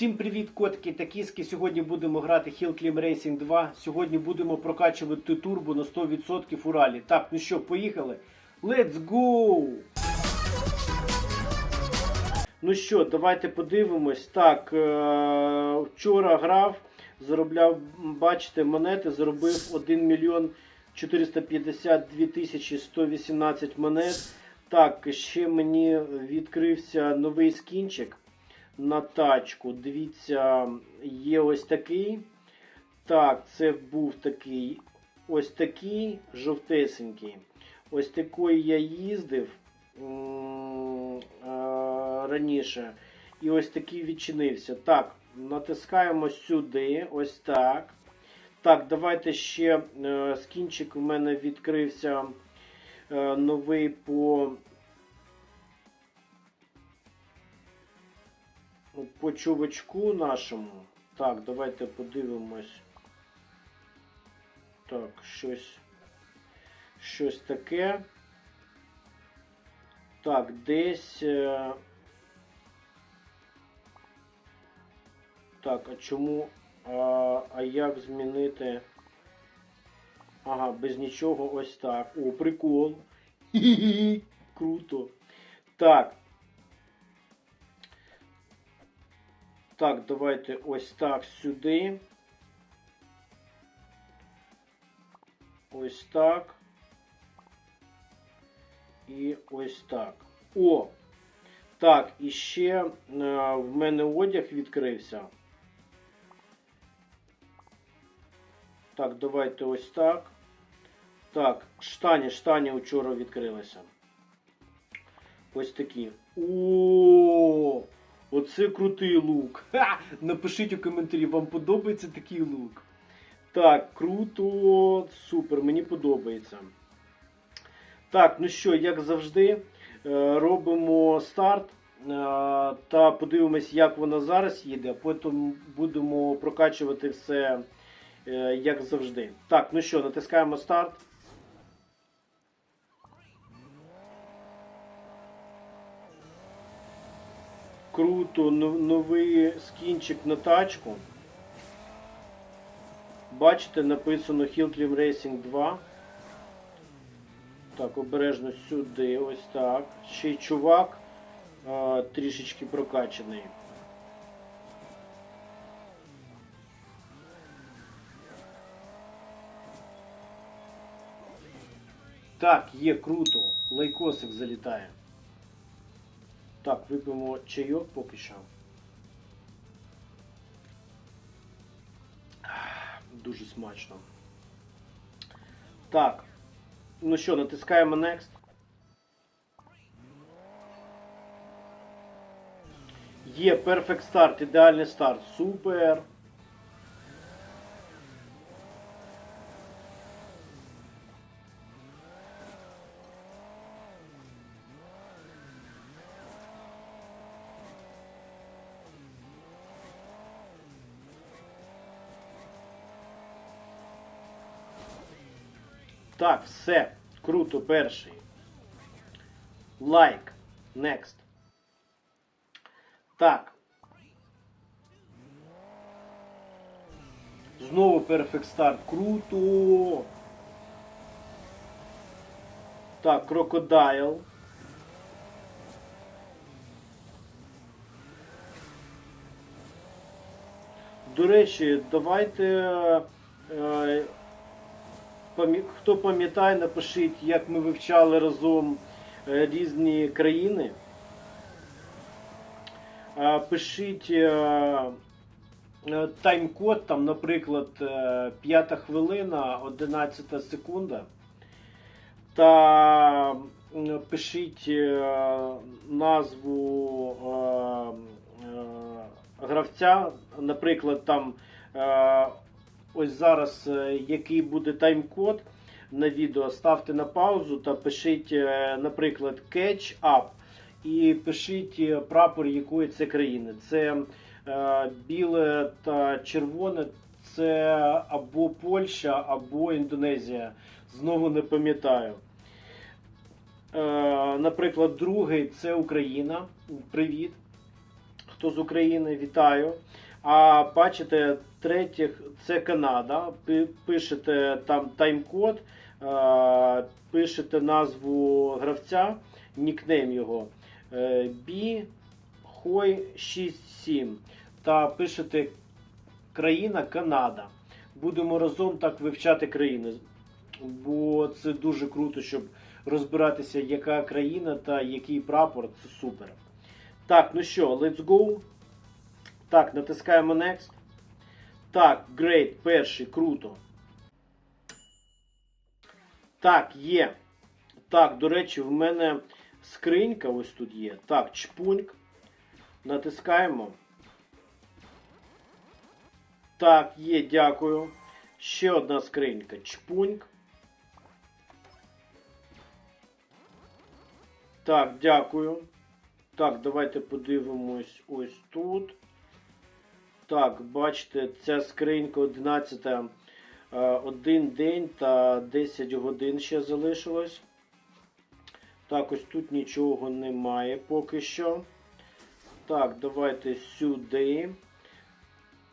Всім привіт, котики та кіски. Сьогодні будемо грати Hill Climb Racing 2. Сьогодні будемо прокачувати турбо на 100% у ралі. Так, ну що, поїхали? Let's go! Ну що, давайте подивимось. Так, е- вчора грав, заробляв, бачите, монети, заробив 1 мільйон 452 тисячі 118 монет. Так, ще мені відкрився новий скінчик на тачку. Дивіться, є ось такий. Так, це був такий ось такий жовтесенький. Ось такий я їздив раніше. І ось такий відчинився. Так, натискаємо сюди. Ось так. Так, давайте ще е, скінчик у мене відкрився е, новий по по чувачку нашому. Так, давайте подивимось. Так, щось. Щось таке. Так, десь. е, Так, а чому. А, а як змінити. Ага, без нічого ось так. О, прикол. Круто. Так. Так, давайте ось так сюди. Ось так. І ось так. О! Так, і ще е, в мене одяг відкрився. Так, давайте ось так. Так, штані, штані вчора відкрилися. Ось такі. О! Оце крутий лук. Ха! Напишіть у коментарі, вам подобається такий лук. Так, круто, супер, мені подобається. Так, ну що, як завжди, е, робимо старт е, та подивимось, як вона зараз їде, потім будемо прокачувати все е, як завжди. Так, ну що, натискаємо старт. Круто, новий скінчик на тачку. Бачите, написано Hill Climb Racing 2. Так, обережно сюди, ось так. Ще й чувак а, трішечки прокачаний. Так, є круто. Лайкосик залітає. Так, вип'ємо чайок поки що. Дуже смачно. Так. Ну що, натискаємо Next. Є Perfect Start, ідеальний старт. Супер. Так, все. Круто, перший. Лайк. Next. Так. Знову Perfect Start. Круто. Так, Крокодайл. До речі, давайте. е, хто пам'ятає, напишіть, як ми вивчали разом е, різні країни. Пишіть е, е, тайм-код, там, наприклад, е, 5 хвилина, 11 секунда. Та пишіть назву гравця, наприклад, там. Ось зараз е, який буде тайм-код на відео, ставте на паузу та пишіть, е, наприклад, catch up і пишіть е, прапор якої це країни. Це е, біле та червоне, це або Польща, або Індонезія. Знову не пам'ятаю. Е, наприклад, другий це Україна. Привіт. хто з України, вітаю. А бачите, третіх це Канада. Пишете там тайм-код, е, пишете назву гравця, нікнейм його е, B Хой 67 та пишете країна Канада. Будемо разом так вивчати країни. Бо це дуже круто, щоб розбиратися, яка країна та який прапор. Це супер. Так, ну що, let's go. Так, натискаємо Next. Так, great, перший, круто. Так, є. Так, до речі, в мене скринька ось тут є. Так, чпуньк. Натискаємо. Так, є, дякую. Ще одна скринька. Чпуньк. Так, дякую. Так, давайте подивимось ось тут. Так, бачите, ця скринька 11. е, Один день та 10 годин ще залишилось. Так, ось тут нічого немає поки що. Так, давайте сюди.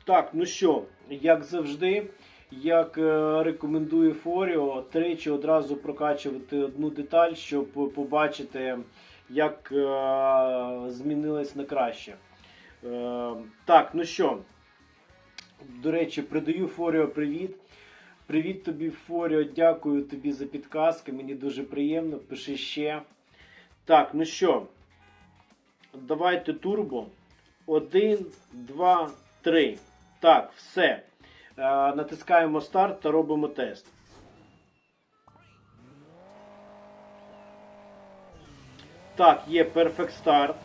Так, ну що, як завжди, як е, рекомендує Форіо, тричі одразу прокачувати одну деталь, щоб побачити, як е, змінилось на краще. Е, так, ну що, до речі, передаю Форіо привіт. Привіт тобі, Форіо, дякую тобі за підказки. Мені дуже приємно. Пиши ще. Так, ну що, давайте турбо. Один, два, три. Так, все. Е, натискаємо старт та робимо тест. Так, є Perfect Start.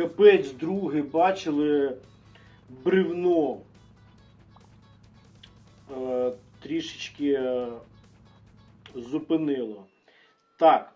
Капець, другий, бачили бревно. Е, трішечки е, зупинило. Так.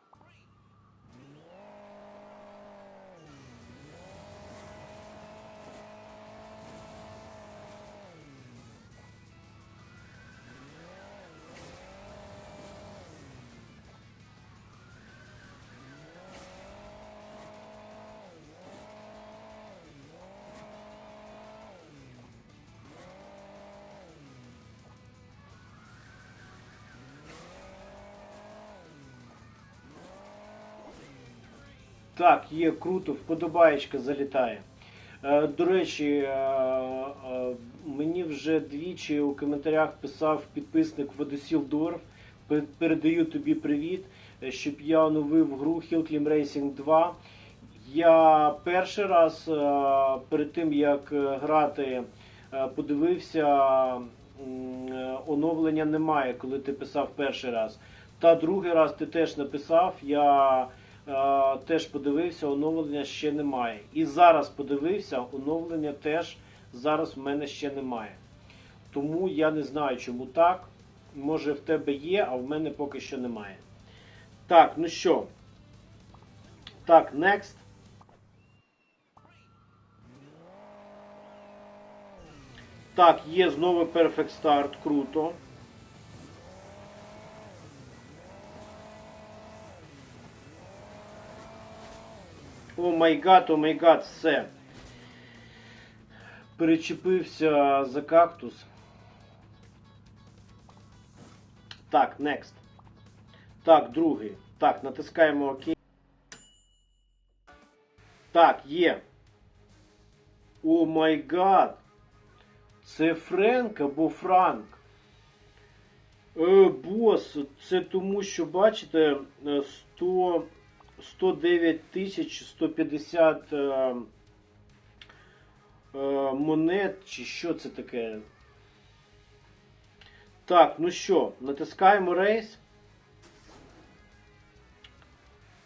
Так, є круто, вподобаєчка залітає. Е, До речі, е, е, мені вже двічі у коментарях писав підписник Водосіл Дорф. Передаю тобі привіт, щоб я оновив гру Hillclimb Racing 2. Я перший раз перед тим як грати, подивився, оновлення немає, коли ти писав перший раз. Та другий раз ти теж написав. Я теж подивився, оновлення ще немає. І зараз подивився, оновлення теж зараз в мене ще немає. Тому я не знаю, чому так. Може в тебе є, а в мене поки що немає. Так, ну що. Так, next. Так, є знову Perfect Start, круто. О май гад, о май гад, все. Перечепився за кактус. Так, next. Так, другий. Так, натискаємо ОК. Так, є. О май гад. Це Френк або Франк. Е, бос, це тому, що бачите, е, 100, 109 тисяч 150 е, е, монет, чи що це таке. Так, ну що, натискаємо рейс.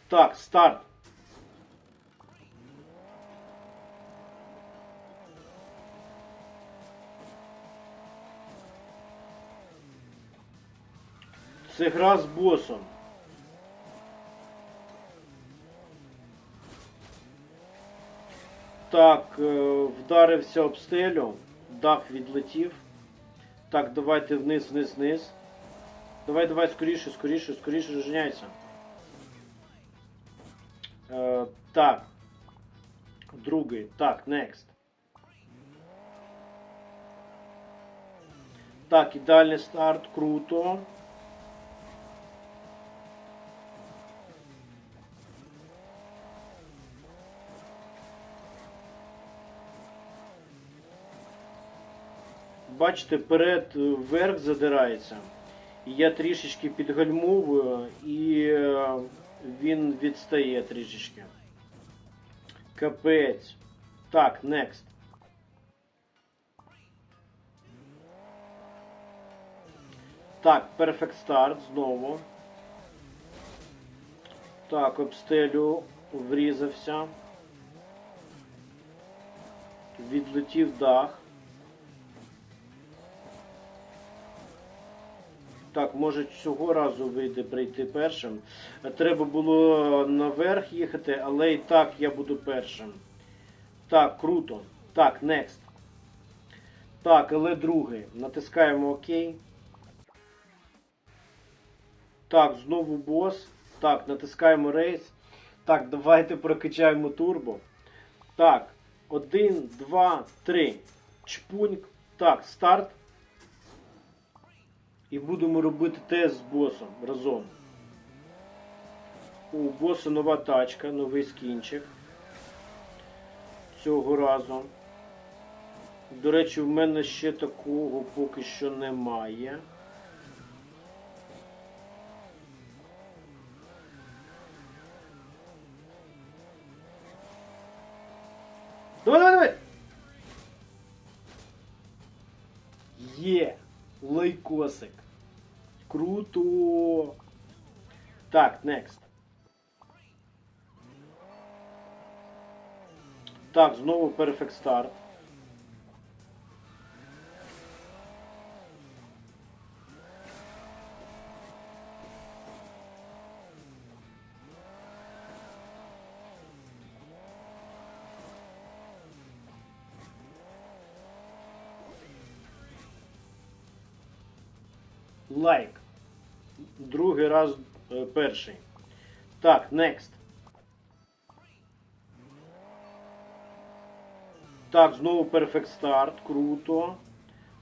Так, старт. Це гра з босом. Так, е, вдарився об стелю, дах відлетів. Так, давайте вниз, вниз, вниз. Давай, давай, скоріше, скоріше, скоріше розженяйся. Е, так. Другий. Так, next. Так, ідеальний старт, круто. Бачите, перед е, вверх задирається. І я трішечки підгальмовую, і е, він відстає трішечки. Капець. Так, next. Так, Perfect Start знову. Так, обстелю врізався. Відлетів дах. Так, може цього разу вийде прийти першим. Треба було наверх їхати, але і так я буду першим. Так, круто. Так, next. Так, але другий. Натискаємо ОК. Так, знову бос. Так, натискаємо рейс. Так, давайте прокачаємо турбо. Так, один, два, три. Чпуньк. Так, старт. І будемо робити тест з босом разом. У боса нова тачка, новий скінчик. Цього разу. До речі, в мене ще такого поки що немає. Лайкосик. Круто! Так, next. Так, знову Perfect Start. Лайк. Другий раз е, перший. Так, next. Так, знову Perfect Start. Круто.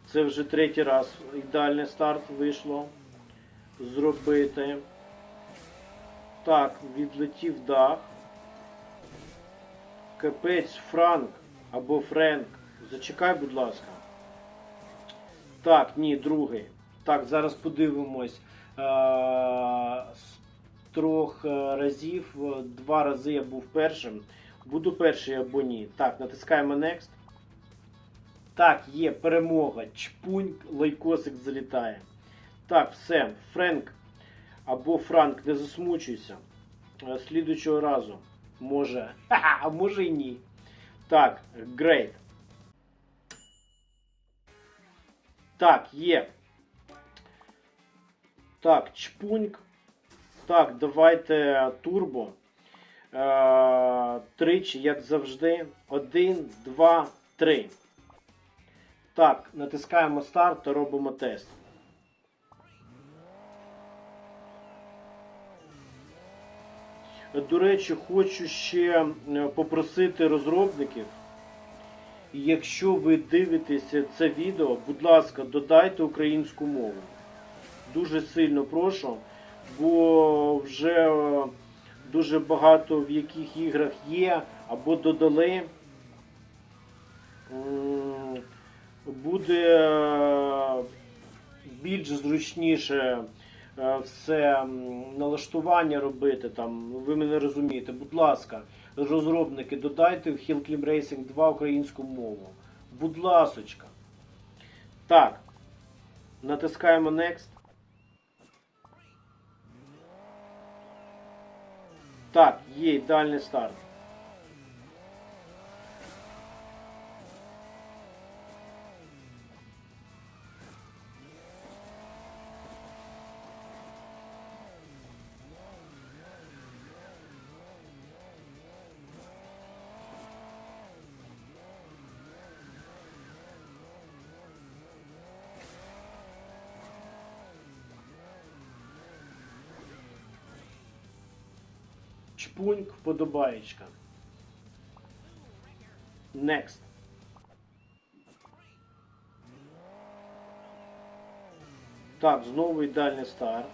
Це вже третій раз ідеальний старт вийшло зробити. Так, відлетів дах. Капець Франк або Френк. Зачекай, будь ласка. Так, ні, другий. Так, зараз подивимось. Е, З трьох е, разів, е, два рази я був першим. Буду перший або ні. Так, натискаємо Next. Так, є перемога. Чпунь, лайкосик залітає. Так, все. Френк або Франк, не засмучуйся. Слідуючого разу. Може. А може і ні. Так, great. Так, є. Так, чпуньк. Так, давайте турбо. Е, тричі, як завжди. Один, два, три. Так, натискаємо старт та робимо тест. До речі, хочу ще е, попросити розробників. Якщо ви дивитеся це відео, будь ласка, додайте українську мову. Дуже сильно прошу, бо вже е, дуже багато в яких іграх є або додали. Буде е, більш зручніше е, все налаштування робити. Там, ви мене розумієте, будь ласка, розробники, додайте в Hill Climb Racing 2 українську мову. Будь ласочка. Так. Натискаємо Next. Так, є ідеальний старт. Чпуньк, вподобаєчка. Next. Так, знову ідеальний старт.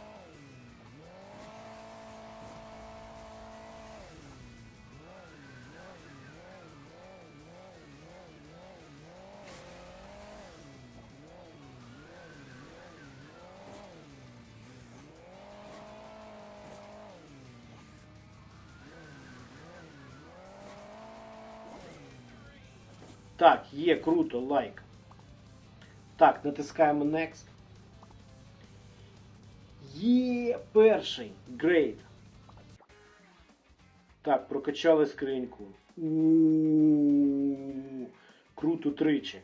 Так, є, круто, лайк. Так, натискаємо Next. Є перший. Great. Так, прокачали скриньку. У-у-у. Круто тричі.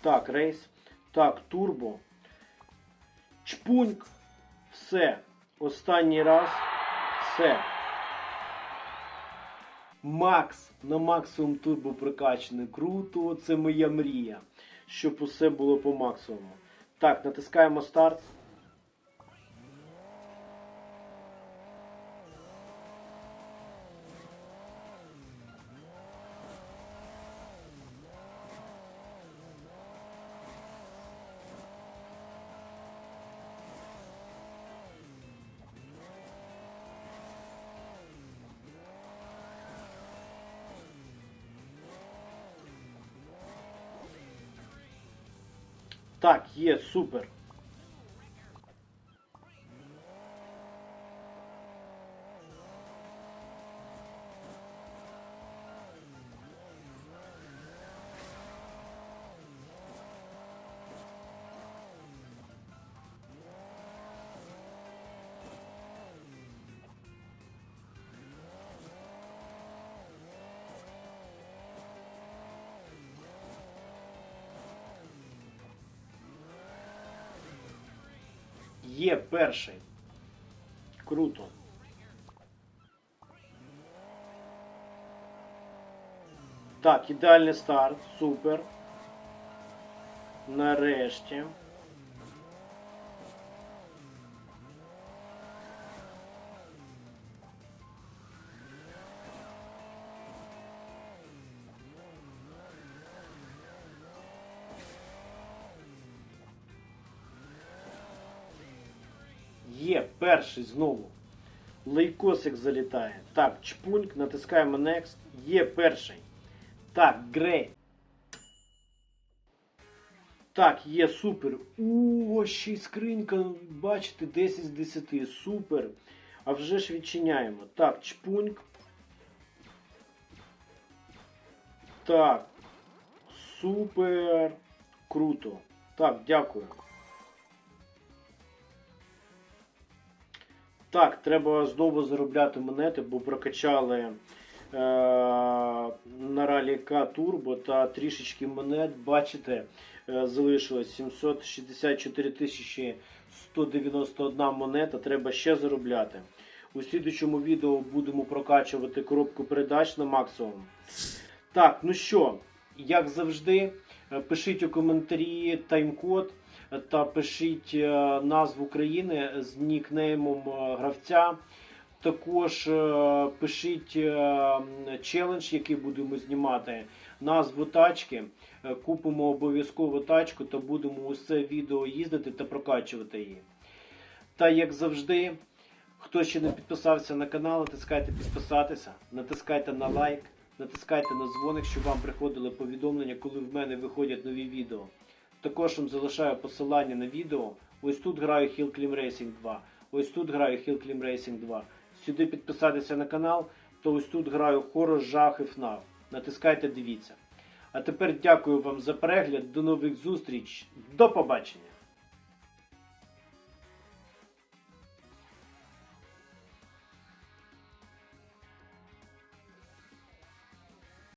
Так, рейс. Так, турбо. Чпуньк. Все. Останній раз. Все. Макс на максимум турбо прокачаний. Круто, це моя мрія. Щоб усе було по максимуму. Так, натискаємо старт. Так, є, супер. Є перший. Круто. Так, ідеальний старт. Супер. Нарешті. Є перший знову. Лейкосик залітає. Так, чпуньк, натискаємо Next. Є перший. Так, грей. Так, є супер. О, ще й скринька, бачите, 10 з 10. Супер. А вже ж відчиняємо. Так, чпуньк. Так. Супер. Круто. Так, дякую. Так, треба знову заробляти монети, бо прокачали е, на ралі К Турбо та трішечки монет. Бачите, е, залишилось 764 тисячі 191 монета. Треба ще заробляти. У слідчому відео будемо прокачувати коробку передач на максимум. Так, ну що, як завжди, е, пишіть у коментарі тайм-код та пишіть е, назву країни з нікнеймом е, гравця. Також е, пишіть челендж, який будемо знімати, назву тачки. Купимо обов'язково тачку та будемо усе відео їздити та прокачувати її. Та як завжди, хто ще не підписався на канал, натискайте підписатися, натискайте на лайк, натискайте на дзвоник, щоб вам приходили повідомлення, коли в мене виходять нові відео. Також вам залишаю посилання на відео. Ось тут граю Hill Climb Racing 2. Ось тут граю Hill Climb Racing 2. Сюди підписатися на канал, то ось тут граю хорор, жах і FNAF. Натискайте, дивіться. А тепер дякую вам за перегляд. До нових зустріч. До побачення!